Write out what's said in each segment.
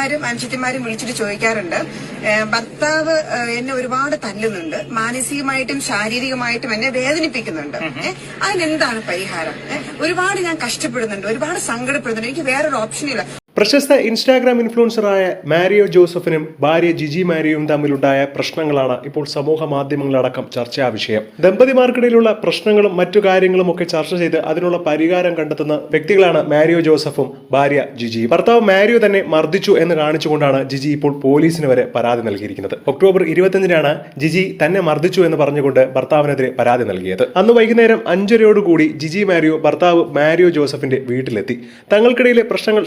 അമ്മമാരും അനുചിത്തിമാരും വിളിച്ചിട്ട് ചോദിക്കാറുണ്ട്. ഭർത്താവ് എന്നെ ഒരുപാട് തല്ലുന്നുണ്ട്. മാനസികമായിട്ടും ശാരീരികമായിട്ടും എന്നെ വേദനിപ്പിക്കുന്നുണ്ട്. അതിനെന്താണ് പരിഹാരം? ഒരുപാട് ഞാൻ കഷ്ടപ്പെടുന്നുണ്ട്. ഒരുപാട് സങ്കടപ്പെടുന്നുണ്ട്. എനിക്ക് വേറൊരു ഓപ്ഷനില്ല പ്രശസ്ത ഇൻസ്റ്റാഗ്രാം ഇൻഫ്ലുവൻസറായ മാരിയോ ജോസഫിനും ഭാര്യ ജിജി മാരിയോയും തമ്മിലുണ്ടായ പ്രശ്നങ്ങളാണ് ഇപ്പോൾ സമൂഹ മാധ്യമങ്ങളടക്കം ചർച്ചാ വിഷയം. ദമ്പതിമാർക്കിടയിലുള്ള പ്രശ്നങ്ങളും മറ്റു കാര്യങ്ങളും ഒക്കെ ചർച്ച ചെയ്ത് അതിനുള്ള പരിഹാരം കണ്ടെത്തുന്ന വ്യക്തികളാണ് മാരിയോ ജോസഫും ഭാര്യ ജിജിയും ഭർത്താവ് മാരിയോ തന്നെ മർദ്ദിച്ചു എന്ന് കാണിച്ചുകൊണ്ടാണ് ജിജി ഇപ്പോൾ പോലീസിന് വരെ പരാതി നൽകിയിരിക്കുന്നത്. ഒക്ടോബർ ഇരുപത്തിയഞ്ചിനാണ് ജിജി തന്നെ മർദ്ദിച്ചു എന്ന് പറഞ്ഞുകൊണ്ട് ഭർത്താവിനെതിരെ പരാതി നൽകിയത്. അന്ന് വൈകുന്നേരം അഞ്ചരയോടുകൂടി ജിജി മാരിയോ ഭർത്താവ് മാരിയോ ജോസഫിന്റെ വീട്ടിലെത്തി. തങ്ങൾക്കിടയിലെ പ്രശ്നങ്ങൾ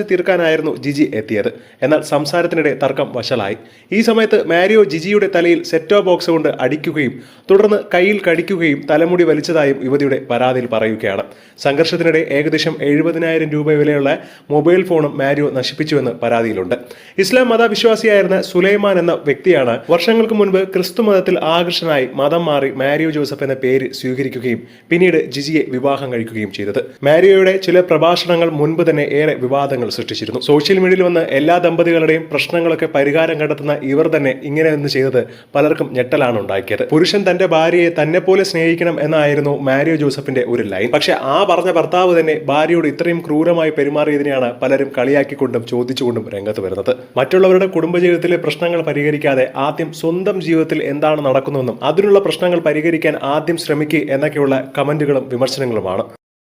സംസാരിച്ച് തീർക്കാനായിരുന്നു ജിജി എത്തിയത്. എന്നാൽ സംസാരത്തിനിടെ തർക്കം വഷളായി. ഈ സമയത്ത് മാരിയോ ജിജിയുടെ തലയിൽ സെറ്റോ ബോക്സ് കൊണ്ട് അടിക്കുകയും തുടർന്ന് കയ്യിൽ കടിക്കുകയും തലമുടി വലിച്ചതായും യുവതിയുടെ പരാതിയിൽ പറയുകയാണ്. സംഘർഷത്തിനിടെ ഏകദേശം എഴുപതിനായിരം രൂപ വിലയുള്ള മൊബൈൽ ഫോണും മാരിയോ നശിപ്പിച്ചുവെന്ന് പരാതിയിലുണ്ട്. ഇസ്ലാം മതവിശ്വാസിയായിരുന്ന സുലൈമാൻ എന്ന വ്യക്തിയാണ് വർഷങ്ങൾക്ക് മുൻപ് ക്രിസ്തു മതത്തിൽ ആകർഷനായി മതം മാറി മാരിയോ ജോസഫ് എന്ന പേര് സ്വീകരിക്കുകയും പിന്നീട് ജിജിയെ വിവാഹം കഴിക്കുകയും ചെയ്തത്. മാരിയോയുടെ ചില പ്രഭാഷണങ്ങൾ മുൻപ് തന്നെ ഏറെ വിവാദങ്ങൾ സൃഷ്ടിച്ചിരുന്നു. സോഷ്യൽ മീഡിയയിൽ വന്ന എല്ലാ ദമ്പതികളുടെയും പ്രശ്നങ്ങളൊക്കെ പരിഹാരം കണ്ടെത്തുന്ന ഇവർ തന്നെ ഇങ്ങനെ ഒന്ന് ചെയ്തത് പലർക്കും ഞെട്ടലാണ് ഉണ്ടാക്കിയത്. പുരുഷൻ തന്റെ ഭാര്യയെ തന്നെ പോലെ സ്നേഹിക്കണം എന്നായിരുന്നു മാരിയോ ജോസഫിന്റെ ഒരു ലൈൻ. പക്ഷെ ആ പറഞ്ഞ ഭർത്താവ് തന്നെ ഭാര്യയോട് ഇത്രയും ക്രൂരമായി പെരുമാറിയതിനെയാണ് പലരും കളിയാക്കിക്കൊണ്ടും ചോദിച്ചുകൊണ്ടും രംഗത്ത് വരുന്നത്. മറ്റുള്ളവരുടെ കുടുംബജീവിതത്തിലെ പ്രശ്നങ്ങൾ പരിഹരിക്കാതെ ആദ്യം സ്വന്തം ജീവിതത്തിൽ എന്താണ് നടക്കുന്നതെന്നും അതിനുള്ള പ്രശ്നങ്ങൾ പരിഹരിക്കാൻ ആദ്യം ശ്രമിക്കുക എന്നൊക്കെയുള്ള കമന്റുകളും വിമർശനങ്ങളുമാണ്.